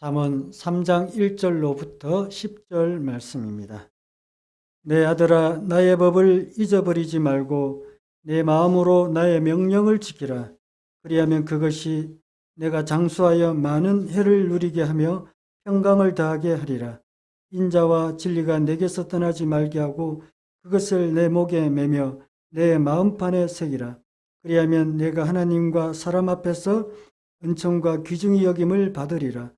잠언 3장 1절로부터 10절 말씀입니다. 내 아들아 나의 법을 잊어버리지 말고 내 마음으로 나의 명령을 지키라. 그리하면 그것이 내가 장수하여 많은 해를 누리게 하며 평강을 다하게 하리라. 인자와 진리가 내게서 떠나지 말게 하고 그것을 내 목에 매며 내 마음판에 새기라. 그리하면 내가 하나님과 사람 앞에서 은총과 귀중히 여김을 받으리라.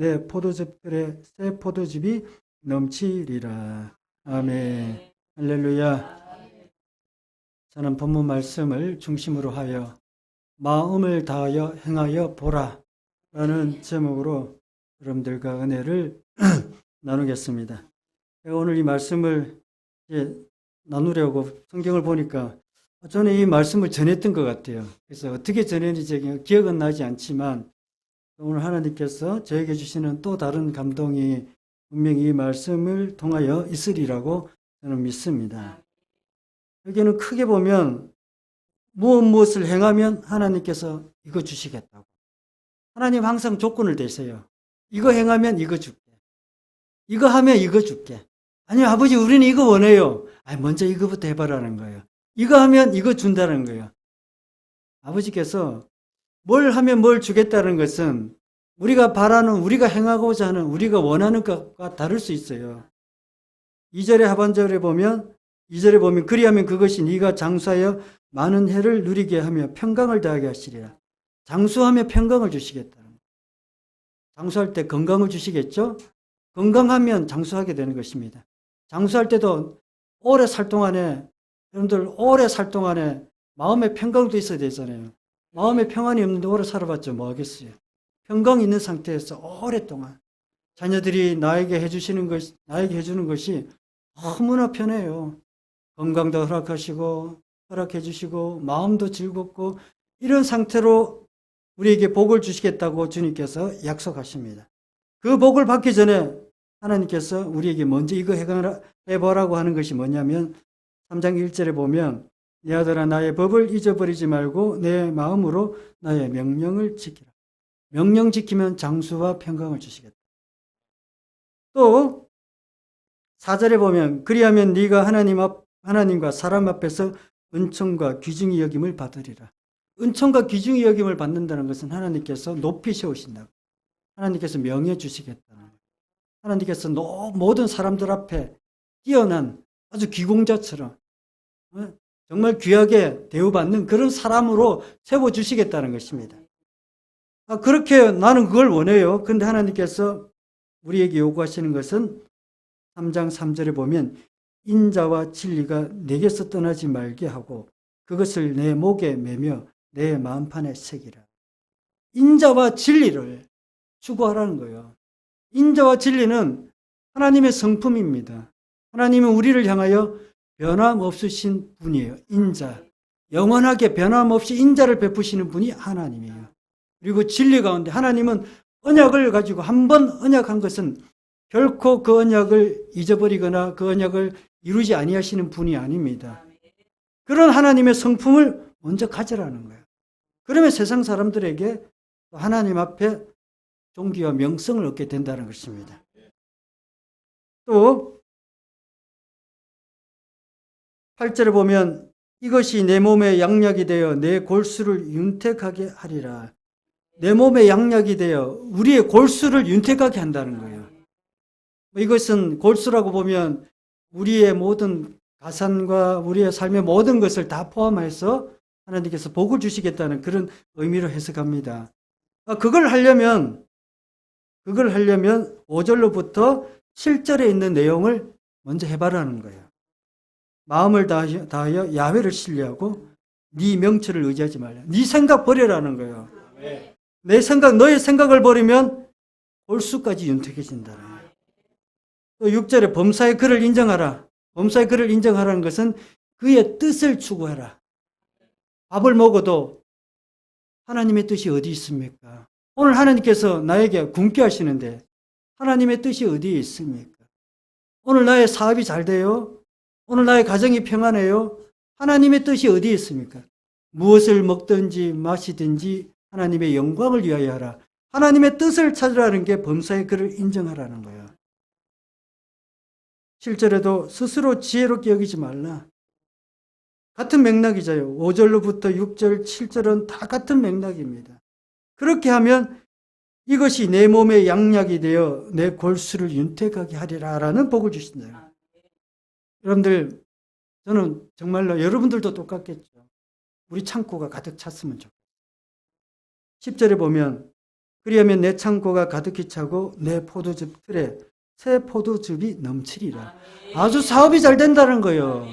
내 포도즙들의 새 포도즙이 넘치리라. 아멘. 할렐루야. 저는 본문 말씀을 중심으로 하여 마음을 다하여 행하여 보라 라는 제목으로 여러분들과 은혜를 나누겠습니다. 오늘 이 말씀을 나누려고 성경을 보니까 저는 이 말씀을 전했던 것 같아요. 그래서 어떻게 전했는지 기억은 나지 않지만 오늘 하나님께서 저에게 주시는 또 다른 감동이 분명히 이 말씀을 통하여 있으리라고 저는 믿습니다. 여기는 크게 보면 무엇 무엇을 행하면 하나님께서 이거 주시겠다고. 하나님 항상 조건을 대세요. 이거 행하면 이거 줄게. 이거 하면 이거 줄게. 아니 아버지 우리는 이거 원해요. 아니 먼저 이거부터 해봐라는 거예요. 이거 하면 이거 준다는 거예요. 아버지께서 뭘 하면 뭘 주겠다는 것은 우리가 바라는 우리가 행하고자 하는 우리가 원하는 것과 다를 수 있어요. 2절의 하반절에 보면 2절에 보면 그리하면 그것이 네가 장수하여 많은 해를 누리게 하며 평강을 더하게 하시리라. 장수하며 평강을 주시겠다는. 장수할 때 건강을 주시겠죠? 건강하면 장수하게 되는 것입니다. 장수할 때도 오래 살 동안에 여러분들 오래 살 동안에 마음의 평강도 있어야 되잖아요. 마음의 평안이 없는데 오래 살아봤자 뭐 하겠어요. 평강 있는 상태에서 오랫동안 자녀들이 나에게 해주시는 것, 나에게 해주는 것이 너무나 편해요. 건강도 허락하시고, 허락해 주시고, 마음도 즐겁고, 이런 상태로 우리에게 복을 주시겠다고 주님께서 약속하십니다. 그 복을 받기 전에 하나님께서 우리에게 먼저 이거 해보라고 하는 것이 뭐냐면 3장 1절에 보면 내 아들아 나의 법을 잊어버리지 말고 내 마음으로 나의 명령을 지키라. 명령 지키면 장수와 평강을 주시겠다. 또 4절에 보면 그리하면 네가 하나님 앞 하나님과 사람 앞에서 은총과 귀중히 여김을 받으리라. 은총과 귀중히 여김을 받는다는 것은 하나님께서 높이 세우신다. 하나님께서 명예 주시겠다는 거예요. 하나님께서 노- 모든 사람들 앞에 뛰어난 아주 기공자처럼 어? 정말 귀하게 대우받는 그런 사람으로 세워주시겠다는 것입니다. 아, 그렇게 나는 그걸 원해요. 근데 하나님께서 우리에게 요구하시는 것은 3장 3절에 보면 인자와 진리가 내게서 떠나지 말게 하고 그것을 내 목에 매며 내 마음판에 새기라. 인자와 진리를 추구하라는 거예요. 인자와 진리는 하나님의 성품입니다. 하나님은 우리를 향하여 변함없으신 분이에요. 인자. 영원하게 변함없이 인자를 베푸시는 분이 하나님이에요. 그리고 진리 가운데 하나님은 언약을 가지고 한 번 언약한 것은 결코 그 언약을 잊어버리거나 그 언약을 이루지 아니하시는 분이 아닙니다. 그런 하나님의 성품을 먼저 가져라는 거예요. 그러면 세상 사람들에게 하나님 앞에 존귀와 명성을 얻게 된다는 것입니다. 또 8절에 보면 이것이 내 몸의 양약이 되어 내 골수를 윤택하게 하리라. 내 몸의 양약이 되어 우리의 골수를 윤택하게 한다는 거예요. 뭐 이것은 골수라고 보면 우리의 모든 가산과 우리의 삶의 모든 것을 다 포함해서 하나님께서 복을 주시겠다는 그런 의미로 해석합니다. 아, 그걸 하려면 그걸 하려면 5절로부터 7절에 있는 내용을 먼저 해봐라는 거예요. 마음을 다하여, 야훼를 신뢰하고 네 명철을 의지하지 말라. 네 생각 버려라는 거예요. 내 생각, 너의 생각을 버리면 골수까지 윤택해진다는 거예요. 또 6절에 범사의 그를 인정하라. 범사의 그를 인정하라는 것은 그의 뜻을 추구하라. 밥을 먹어도 하나님의 뜻이 어디 있습니까? 오늘 하나님께서 나에게 굶게 하시는데 하나님의 뜻이 어디에 있습니까? 오늘 나의 사업이 잘 돼요? 오늘 나의 가정이 평안해요? 하나님의 뜻이 어디에 있습니까? 무엇을 먹든지 마시든지 하나님의 영광을 위하여 하라. 하나님의 뜻을 찾으라는 게 범사의 그를 인정하라는 거예요. 7절에도 스스로 지혜롭게 여기지 말라. 같은 맥락이죠. 5절로부터 6절, 7절은 다 같은 맥락입니다. 그렇게 하면 이것이 내 몸의 양약이 되어 내 골수를 윤택하게 하리라 라는 복을 주신다. 여러분들, 저는 정말로 여러분들도 똑같겠죠. 우리 창고가 가득 찼으면 좋겠어요. 10절에 보면 그리하면 내 창고가 가득히 차고 내 포도즙 틀에 새 포도즙이 넘치리라. 아주 사업이 잘 된다는 거예요.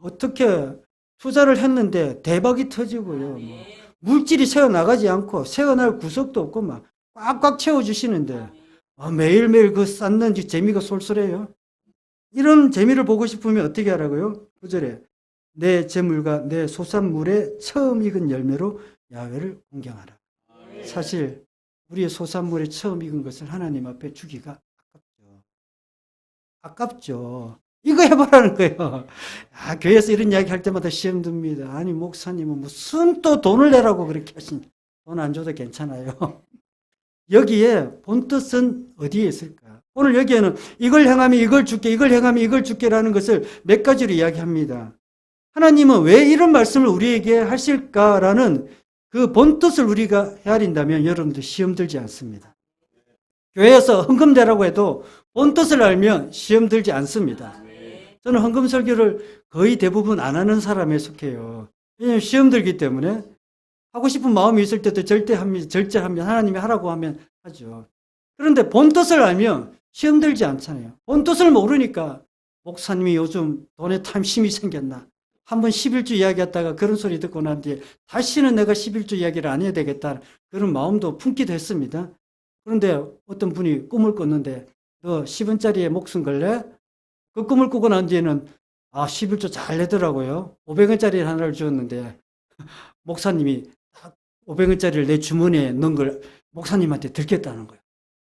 어떻게 투자를 했는데 대박이 터지고요. 뭐 물질이 새어나가지 않고 새어날 구석도 없고 막 꽉꽉 채워주시는데 아, 매일매일 그 쌓는 재미가 쏠쏠해요. 이런 재미를 보고 싶으면 어떻게 하라고요? 9절에 내 재물과 내 소산물의 처음 익은 열매로 야외를 공경하라. 사실 우리의 소산물에 처음 익은 것을 하나님 앞에 주기가 아깝죠. 아깝죠. 이거 해보라는 거예요. 아, 교회에서 이런 이야기 할 때마다 시험 듭니다. 아니, 목사님은 무슨 또 돈을 내라고 그렇게 하신, 돈안 줘도 괜찮아요. 여기에 본 뜻은 어디에 있을까? 오늘 여기에는 이걸 행하면 이걸 줄게, 이걸 행하면 이걸 줄게라는 것을 몇 가지로 이야기합니다. 하나님은 왜 이런 말씀을 우리에게 하실까라는 그 본뜻을 우리가 헤아린다면 여러분들 시험 들지 않습니다. 교회에서 헌금 대라고 해도 본뜻을 알면 시험 들지 않습니다. 저는 헌금 설교를 거의 대부분 안 하는 사람에 속해요. 왜냐하면 시험 들기 때문에 하고 싶은 마음이 있을 때도 절대 합니다. 절제하면 하나님이 하라고 하면 하죠. 그런데 본뜻을 알면 시험 들지 않잖아요. 본 뜻을 모르니까 목사님이 요즘 돈에 탐심이 생겼나. 한번 11주 이야기했다가 그런 소리 듣고 난 뒤에 다시는 내가 11주 이야기를 안 해야 되겠다. 그런 마음도 품기도 했습니다. 그런데 어떤 분이 꿈을 꿨는데 너 10원짜리에 목숨 걸래? 그 꿈을 꾸고 난 뒤에는 아 11조 잘 내더라고요. 500원짜리 하나를 주었는데 목사님이 500원짜리를 내 주머니에 넣은 걸 목사님한테 들켰다는 거예요.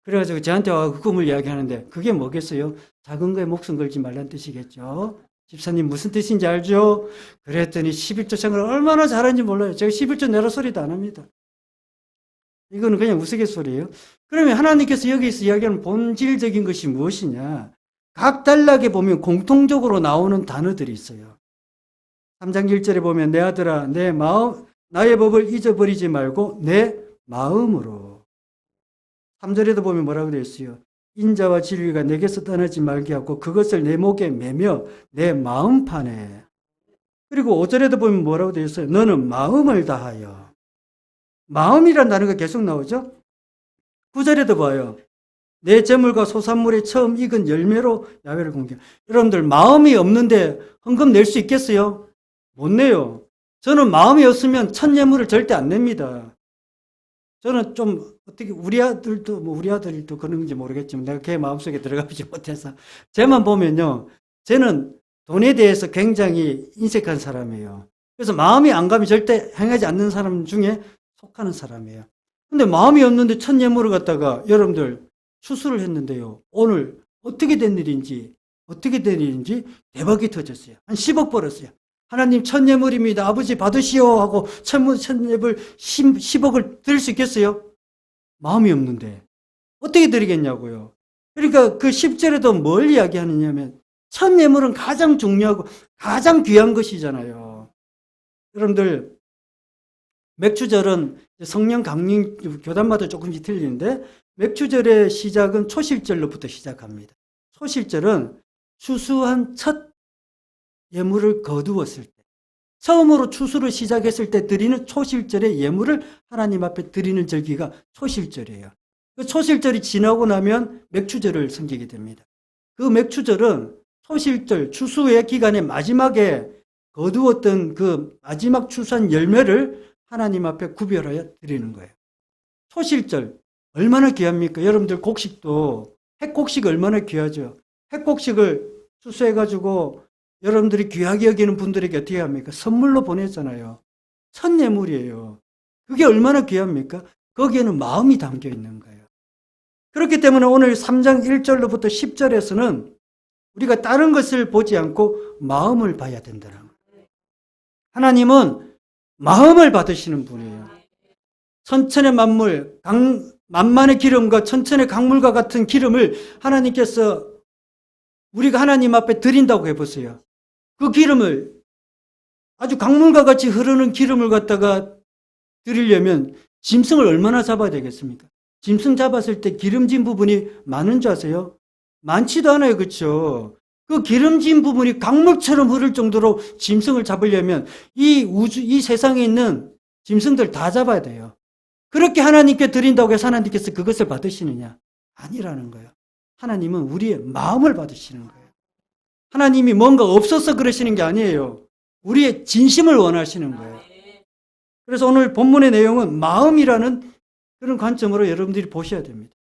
그래가지고 저한테 그 꿈을 이야기하는데 그게 뭐겠어요? 작은 거에 목숨 걸지 말란 뜻이겠죠. 집사님 무슨 뜻인지 알죠? 그랬더니 11조 생각을 얼마나 잘하는지 몰라요. 제가 11조 내라 소리도 안 합니다. 이거는 그냥 우스갯소리예요. 그러면 하나님께서 여기서 이야기하는 본질적인 것이 무엇이냐? 각 단락에 보면 공통적으로 나오는 단어들이 있어요. 3장 1절에 보면 내 아들아 내 마음 나의 법을 잊어버리지 말고 내 마음으로 3절에도 보면 뭐라고 되어 있어요? 인자와 진리가 내게서 떠나지 말게 하고 그것을 내 목에 매며 내 마음판에 그리고 5절에도 보면 뭐라고 되어 있어요? 너는 마음을 다하여 마음이란 단어가 계속 나오죠? 9절에도 봐요. 내 재물과 소산물의 처음 익은 열매로 야외를 공경. 여러분들 마음이 없는데 헌금 낼 수 있겠어요? 못 내요. 저는 마음이 없으면 첫 예물을 절대 안 냅니다. 저는 좀 어떻게 우리 아들도 뭐 우리 아들도 그런지 모르겠지만 내가 걔 마음속에 들어가지 못해서 쟤만 보면요. 쟤는 돈에 대해서 굉장히 인색한 사람이에요. 그래서 마음이 안 가면 절대 행하지 않는 사람 중에 속하는 사람이에요. 근데 마음이 없는데 첫 예물을 갖다가 여러분들 수술을 했는데요. 오늘 어떻게 된 일인지 어떻게 된 일인지 대박이 터졌어요. 한 10억 벌었어요. 하나님 첫 예물입니다. 아버지 받으시오 하고 첫, 첫 예물 10, 억을 드릴 수 있겠어요? 마음이 없는데 어떻게 드리겠냐고요. 그러니까 그 10절에도 뭘 이야기하느냐면 첫 예물은 가장 중요하고 가장 귀한 것이잖아요. 여러분들 맥주절은 성령 강림 교단마다 조금씩 틀리는데 맥주절의 시작은 초실절로부터 시작합니다. 초실절은 추수한 첫 예물을 거두었을 때, 처음으로 추수를 시작했을 때 드리는 초실절의 예물을 하나님 앞에 드리는 절기가 초실절이에요. 그 초실절이 지나고 나면 맥주절을 섬기게 됩니다. 그 맥주절은 초실절, 추수의 기간의 마지막에 거두었던 그 마지막 추수한 열매를 하나님 앞에 구별하여 드리는 거예요. 초실절, 얼마나 귀합니까? 여러분들 곡식도 핵곡식 얼마나 귀하죠? 핵곡식을 수수해가지고 여러분들이 귀하게 여기는 분들에게 어떻게 합니까? 선물로 보내잖아요. 천예물이에요. 그게 얼마나 귀합니까? 거기에는 마음이 담겨 있는 거예요. 그렇기 때문에 오늘 3장 1절로부터 10절에서는 우리가 다른 것을 보지 않고 마음을 봐야 된다는 거예요. 하나님은 마음을 받으시는 분이에요. 천천의 만물, 강, 만만의 기름과 천천의 강물과 같은 기름을 하나님께서 우리가 하나님 앞에 드린다고 해보세요. 그 기름을 아주 강물과 같이 흐르는 기름을 갖다가 드리려면 짐승을 얼마나 잡아야 되겠습니까? 짐승 잡았을 때 기름진 부분이 많은 줄 아세요? 많지도 않아요. 그렇죠? 그 기름진 부분이 강물처럼 흐를 정도로 짐승을 잡으려면 이 우주 이 세상에 있는 짐승들 다 잡아야 돼요. 그렇게 하나님께 드린다고 해서 하나님께서 그것을 받으시느냐? 아니라는 거예요. 하나님은 우리의 마음을 받으시는 거예요. 하나님이 뭔가 없어서 그러시는 게 아니에요. 우리의 진심을 원하시는 거예요. 그래서 오늘 본문의 내용은 마음이라는 그런 관점으로 여러분들이 보셔야 됩니다.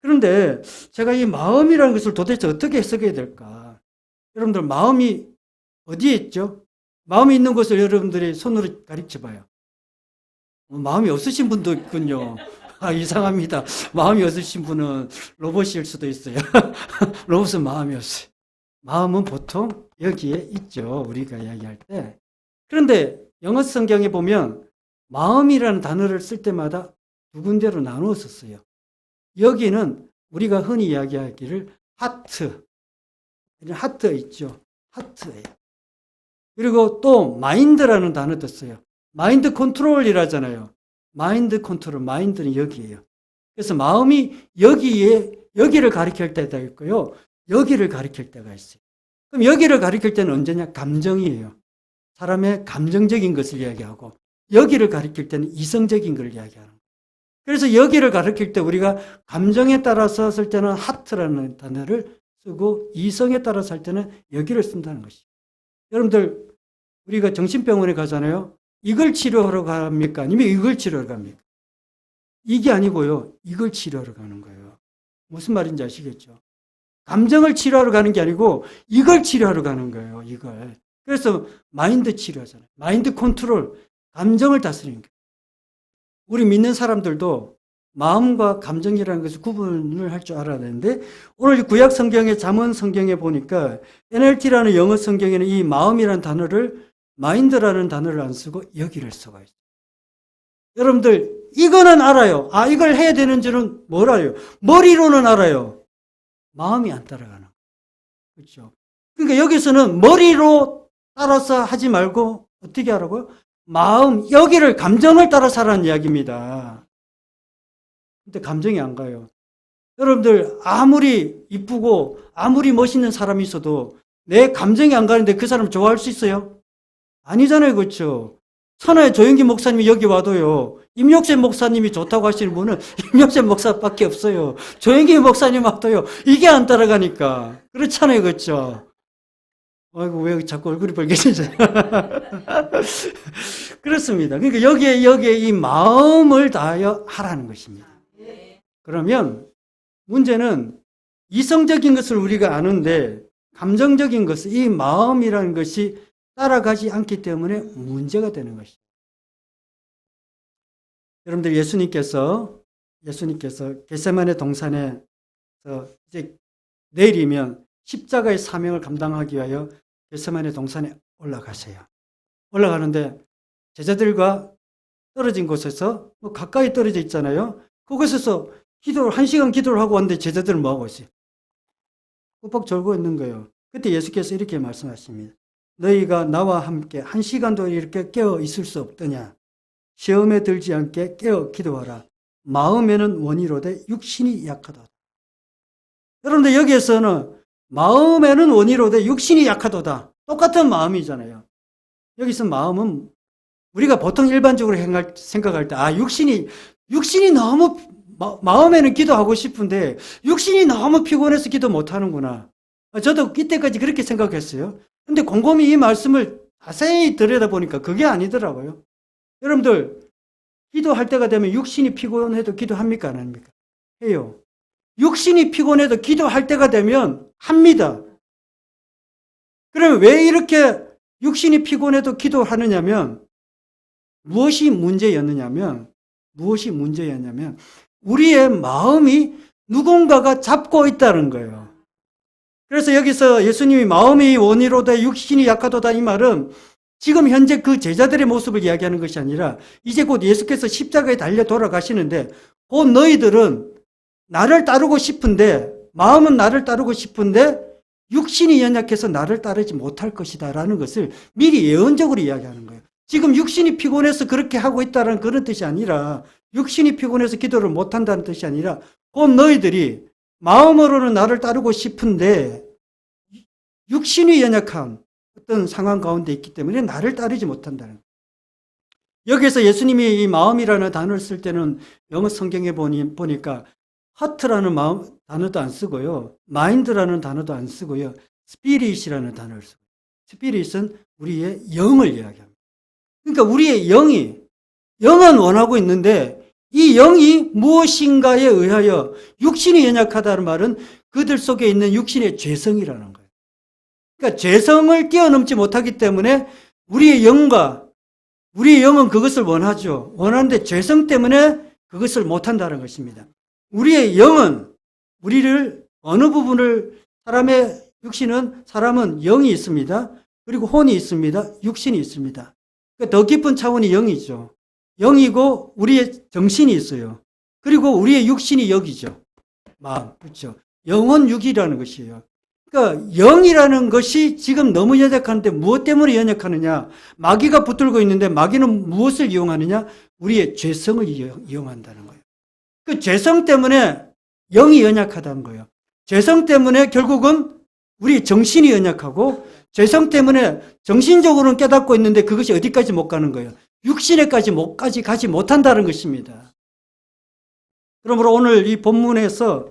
그런데 제가 이 마음이라는 것을 도대체 어떻게 해석해야 될까? 여러분들 마음이 어디에 있죠? 마음이 있는 곳을 여러분들이 손으로 가리켜 봐요. 어, 마음이 없으신 분도 있군요. 아, 이상합니다. 마음이 없으신 분은 로봇일 수도 있어요. 로봇은 마음이 없어요. 마음은 보통 여기에 있죠. 우리가 이야기할 때. 그런데 영어 성경에 보면 마음이라는 단어를 쓸 때마다 두 군데로 나누어 썼어요. 여기는 우리가 흔히 이야기하기를 하트. 하트 있죠. 하트예요. 그리고 또 마인드라는 단어도 써요. 마인드 컨트롤이라잖아요. 마인드 컨트롤, 마인드는 여기에요. 그래서 마음이 여기에, 여기를 가리킬 때가 있고요. 여기를 가리킬 때가 있어요. 그럼 여기를 가리킬 때는 언제냐? 감정이에요. 사람의 감정적인 것을 이야기하고, 여기를 가리킬 때는 이성적인 걸 이야기하는 거예요. 그래서 여기를 가리킬 때 우리가 감정에 따라서 쓸 때는 하트라는 단어를 쓰고, 이성에 따라서 할 때는 여기를 쓴다는 것이죠. 여러분들, 우리가 정신병원에 가잖아요. 이걸 치료하러 갑니까? 아니면 이걸 치료하러 갑니까? 이게 아니고요. 이걸 치료하러 가는 거예요. 무슨 말인지 아시겠죠? 감정을 치료하러 가는 게 아니고 이걸 치료하러 가는 거예요. 이걸. 그래서 마인드 치료하잖아요. 마인드 컨트롤, 감정을 다스리는 거예요. 우리 믿는 사람들도 마음과 감정이라는 것을 구분을 할 줄 알아야 되는데 오늘 구약 성경의 잠언 성경에 보니까 NLT라는 영어 성경에는 이 마음이라는 단어를 마인드라는 단어를 안 쓰고 여기를 써가 있어요. 여러분들 이거는 알아요. 아 이걸 해야 되는 줄은 뭘 알아요? 머리로는 알아요. 마음이 안 따라가는 거예요. 그렇죠? 그러니까 여기서는 머리로 따라서 하지 말고 어떻게 하라고요? 마음 여기를 감정을 따라서 하라는 이야기입니다. 근데 감정이 안 가요. 여러분들 아무리 이쁘고 아무리 멋있는 사람이 있어도 내 감정이 안 가는데 그 사람 좋아할 수 있어요? 아니잖아요. 그렇죠? 천하의 조영기 목사님이 여기 와도요. 임용재 목사님이 좋다고 하시는 분은 임용재 목사밖에 없어요. 조영기 목사님 와도요. 이게 안 따라가니까. 그렇잖아요. 그렇죠? 아이고 왜 자꾸 얼굴이 빨개지죠? 그렇습니다. 그러니까 여기에 여기에 이 마음을 다하여 하라는 것입니다. 그러면 문제는 이성적인 것을 우리가 아는데 감정적인 것을 이 마음이라는 것이 따라가지 않기 때문에 문제가 되는 것이죠. 여러분들 예수님께서 예수님께서 겟세만의 동산에서 이제 내일이면 십자가의 사명을 감당하기 위하여 겟세만의 동산에 올라가세요. 올라가는데 제자들과 떨어진 곳에서 뭐 가까이 떨어져 있잖아요. 그곳에서 기도를 한 시간 기도를 하고 왔는데 제자들은 뭐 하고 있어요? 꾹꾹 졸고 있는 거예요. 그때 예수께서 이렇게 말씀하십니다. 너희가 나와 함께 한 시간도 이렇게 깨어 있을 수 없더냐? 시험에 들지 않게 깨어 기도하라. 마음에는 원이로되 육신이 약하다. 여러분들 여기에서는 마음에는 원이로되 육신이 약하도다. 똑같은 마음이잖아요. 여기서 마음은 우리가 보통 일반적으로 생각할 때, 아, 육신이, 육신이 너무, 마, 음에는 기도하고 싶은데, 육신이 너무 피곤해서 기도 못 하는구나. 저도 이때까지 그렇게 생각했어요. 근데 곰곰이 이 말씀을 자세히 들여다보니까 그게 아니더라고요. 여러분들, 기도할 때가 되면 육신이 피곤해도 기도합니까? 안 합니까? 해요. 육신이 피곤해도 기도할 때가 되면 합니다. 그러면 왜 이렇게 육신이 피곤해도 기도하느냐면 무엇이 문제였느냐면 무엇이 문제였냐면 우리의 마음이 누군가가 잡고 있다는 거예요. 그래서 여기서 예수님이 마음이 원이로다 육신이 약하도다 이 말은 지금 현재 그 제자들의 모습을 이야기하는 것이 아니라 이제 곧 예수께서 십자가에 달려 돌아가시는데 곧 너희들은 나를 따르고 싶은데 마음은 나를 따르고 싶은데 육신이 연약해서 나를 따르지 못할 것이다라는 것을 미리 예언적으로 이야기하는 거예요. 지금 육신이 피곤해서 그렇게 하고 있다는 그런 뜻이 아니라 육신이 피곤해서 기도를 못한다는 뜻이 아니라 곧 너희들이 마음으로는 나를 따르고 싶은데 육신이 연약한 어떤 상황 가운데 있기 때문에 나를 따르지 못한다는. 여기서 예수님이 이 마음이라는 단어를 쓸 때는 영어 성경에 보니, 보니까 하트라는 마음, 단어도 안 쓰고요. 마인드라는 단어도 안 쓰고요. 스피릿이라는 단어를 쓰고 스피릿은 우리의 영을 이야기합니다. 그러니까 우리의 영이 영은 원하고 있는데 이 영이 무엇인가에 의하여 육신이 연약하다는 말은 그들 속에 있는 육신의 죄성이라는 거예요. 그러니까 죄성을 뛰어넘지 못하기 때문에 우리의 영과 우리의 영은 그것을 원하죠. 원하는데 죄성 때문에 그것을 못한다는 것입니다. 우리의 영은 우리를 어느 부분을 사람의 육신은 사람은 영이 있습니다. 그리고 혼이 있습니다. 육신이 있습니다. 그러니까 더 깊은 차원이 영이죠. 영이고 우리의 정신이 있어요. 그리고 우리의 육신이 여기죠. 마음, 그렇죠. 영혼 육이라는 것이에요. 그러니까 영이라는 것이 지금 너무 연약한데 무엇 때문에 연약하느냐? 마귀가 붙들고 있는데 마귀는 무엇을 이용하느냐? 우리의 죄성을 이용한다는 거예요. 그 죄성 때문에 영이 연약하다는 거예요. 죄성 때문에 결국은 우리 정신이 연약하고 죄성 때문에 정신적으로는 깨닫고 있는데 그것이 어디까지 못 가는 거예요. 육신에까지 못까지 가지 못한다는 것입니다. 그러므로 오늘 이 본문에서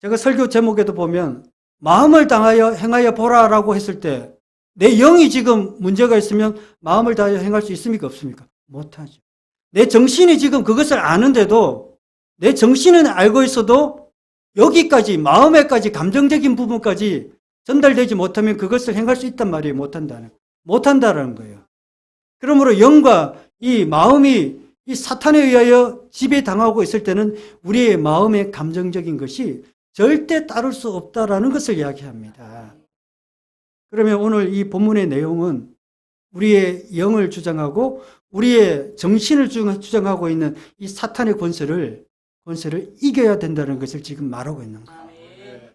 제가 설교 제목에도 보면 마음을 당하여 행하여 보라라고 했을 때 내 영이 지금 문제가 있으면 마음을 다하여 행할 수 있습니까? 없습니까? 못하죠. 내 정신이 지금 그것을 아는데도 내 정신은 알고 있어도 여기까지 마음에까지 감정적인 부분까지 전달되지 못하면 그것을 행할 수 있단 말이에요. 못한다는 못한다라는 거예요. 그러므로 영과 이 마음이 이 사탄에 의하여 지배당하고 있을 때는 우리의 마음의 감정적인 것이 절대 따를 수 없다라는 것을 이야기합니다. 그러면 오늘 이 본문의 내용은 우리의 영을 주장하고 우리의 정신을 주장하고 있는 이 사탄의 권세를 권세를 이겨야 된다는 것을 지금 말하고 있는 거예요.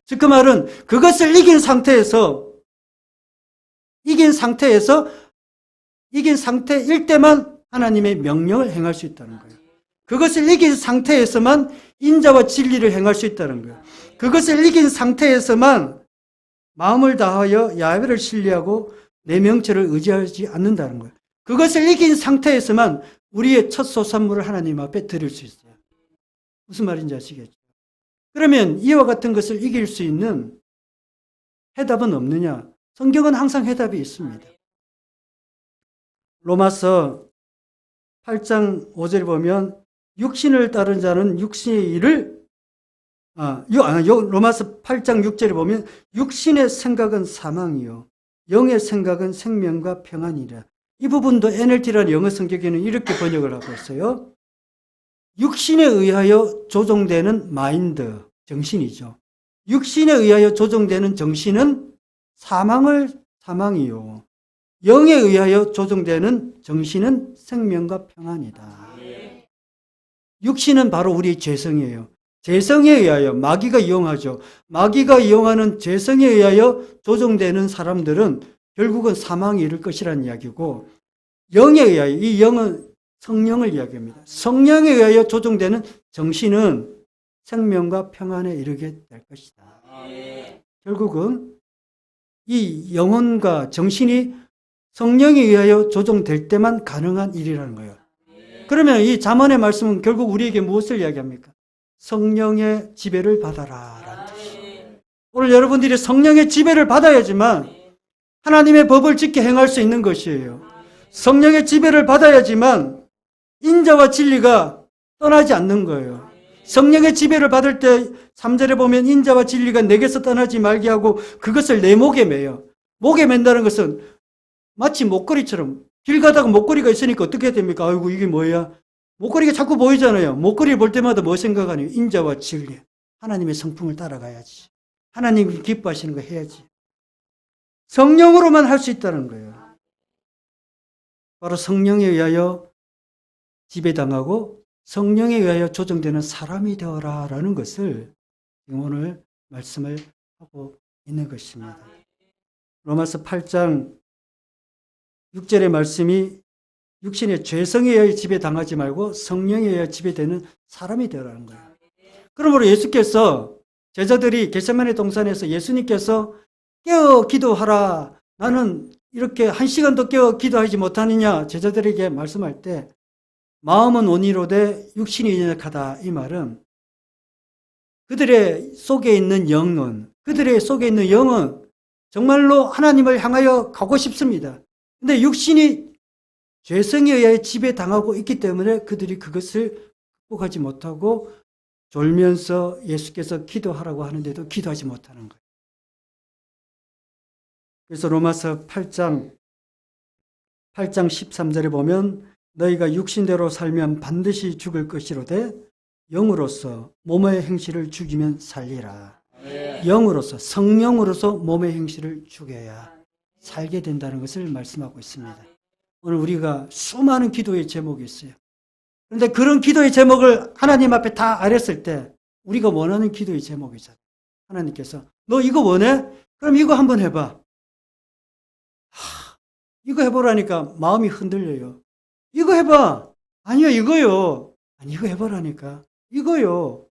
즉 그 말은 그것을 이긴 상태에서 이긴 상태에서 이긴 상태일 때만 하나님의 명령을 행할 수 있다는 거예요. 그것을 이긴 상태에서만 인자와 진리를 행할 수 있다는 거예요. 그것을 이긴 상태에서만 마음을 다하여 야훼를 신뢰하고 내 명체를 의지하지 않는다는 거예요. 그것을 이긴 상태에서만 우리의 첫 소산물을 하나님 앞에 드릴 수 있어요. 무슨 말인지 아시겠죠? 그러면 이와 같은 것을 이길 수 있는 해답은 없느냐? 성경은 항상 해답이 있습니다. 로마서 8장 5절 보면 육신을 따른 자는 육신의 일을 아, 요, 아, 요, 로마서 8장 6절에 보면 육신의 생각은 사망이요 영의 생각은 생명과 평안이라. 이 부분도 NLT라는 영어 성경에는 이렇게 번역을 하고 있어요. 육신에 의하여 조종되는 마인드, 정신이죠. 육신에 의하여 조종되는 정신은 사망을 사망이요. 영에 의하여 조종되는 정신은 생명과 평안이다. 육신은 바로 우리의 죄성이에요. 죄성에 의하여 마귀가 이용하죠. 마귀가 이용하는 죄성에 의하여 조종되는 사람들은 결국은 사망에 이를 것이라는 이야기고 영에 의하여 이 영은 성령을 이야기합니다. 성령에 의하여 조종되는 정신은 생명과 평안에 이르게 될 것이다. 결국은 이 영혼과 정신이 성령에 의하여 조종될 때만 가능한 일이라는 거예요. 그러면 이 잠언의 말씀은 결국 우리에게 무엇을 이야기합니까? 성령의 지배를 받아라. 라는 뜻이에요. 오늘 여러분들이 성령의 지배를 받아야지만 하나님의 법을 지켜 행할 수 있는 것이에요. 성령의 지배를 받아야지만 인자와 진리가 떠나지 않는 거예요. 성령의 지배를 받을 때 3절에 보면 인자와 진리가 내게서 떠나지 말게 하고 그것을 내 목에 매요. 목에 맨다는 것은 마치 목걸이처럼 길 가다가 목걸이가 있으니까 어떻게 됩니까? 아이고 이게 뭐야? 목걸이가 자꾸 보이잖아요. 목걸이를 볼 때마다 뭐 생각하니? 인자와 진리. 하나님의 성품을 따라가야지. 하나님 기뻐하시는 거 해야지. 성령으로만 할 수 있다는 거예요. 바로 성령에 의하여 지배당하고 성령에 의하여 조정되는 사람이 되어라 라는 것을 지금 오늘 말씀을 하고 있는 것입니다. 로마서 8장 6절의 말씀이 육신의 죄성에 의해 지배당하지 말고 성령에 의해 지배되는 사람이 되어라는 거예요. 그러므로 예수께서 제자들이 겟세마네 동산에서 예수님께서 깨어 기도하라. 나는 이렇게 한 시간도 깨어 기도하지 못하느냐 제자들에게 말씀할 때 마음은 원이로되 육신이 연약하다 이 말은 그들의 속에 있는 영은 그들의 속에 있는 영은 정말로 하나님을 향하여 가고 싶습니다. 근데 육신이 죄성에 의해 지배당하고 있기 때문에 그들이 그것을 극복하지 못하고 졸면서 예수께서 기도하라고 하는데도 기도하지 못하는 거예요. 그래서 로마서 8장 8장 13절에 보면 너희가 육신대로 살면 반드시 죽을 것이로되 영으로서 몸의 행실을 죽이면 살리라. 영으로서 성령으로서 몸의 행실을 죽여야 살게 된다는 것을 말씀하고 있습니다. 오늘 우리가 수많은 기도의 제목이 있어요. 그런데 그런 기도의 제목을 하나님 앞에 다 아렸을 때 우리가 원하는 기도의 제목이잖아요. 하나님께서 너 이거 원해? 그럼 이거 한번 해봐. 하, 이거 해보라니까 마음이 흔들려요. 이거 해봐. 아니요, 이거요. 아니, 이거 해보라니까. 이거요.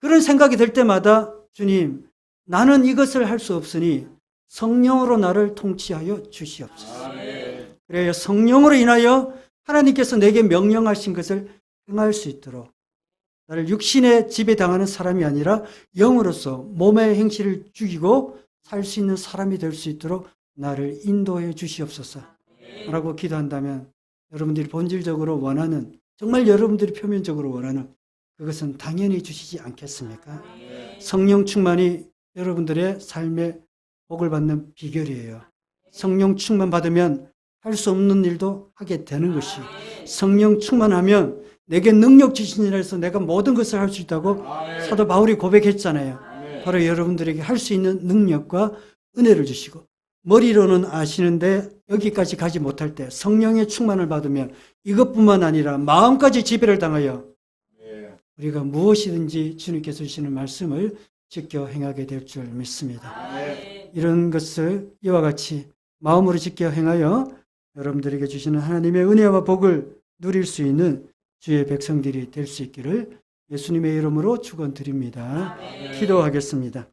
그런 생각이 들 때마다 주님, 나는 이것을 할 수 없으니 성령으로 나를 통치하여 주시옵소서. 그래요. 성령으로 인하여 하나님께서 내게 명령하신 것을 행할 수 있도록 나를 육신의 지배당하는 사람이 아니라 영으로서 몸의 행실을 죽이고 살 수 있는 사람이 될 수 있도록 나를 인도해 주시옵소서. 라고 기도한다면 여러분들이 본질적으로 원하는 정말 여러분들이 표면적으로 원하는 그것은 당연히 주시지 않겠습니까? 성령 충만이 여러분들의 삶의 복을 받는 비결이에요. 성령 충만 받으면 할 수 없는 일도 하게 되는 것이 성령 충만하면 내게 능력 주시니라 해서 내가 모든 것을 할 수 있다고 사도 바울이 고백했잖아요. 바로 여러분들에게 할 수 있는 능력과 은혜를 주시고 머리로는 아시는데 여기까지 가지 못할 때 성령의 충만을 받으면 이것뿐만 아니라 마음까지 지배를 당하여 우리가 무엇이든지 주님께서 주시는 말씀을 지켜 행하게 될 줄 믿습니다. 이런 것을 이와 같이 마음으로 지켜 행하여 여러분들에게 주시는 하나님의 은혜와 복을 누릴 수 있는 주의 백성들이 될 수 있기를 예수님의 이름으로 축원드립니다. 기도하겠습니다.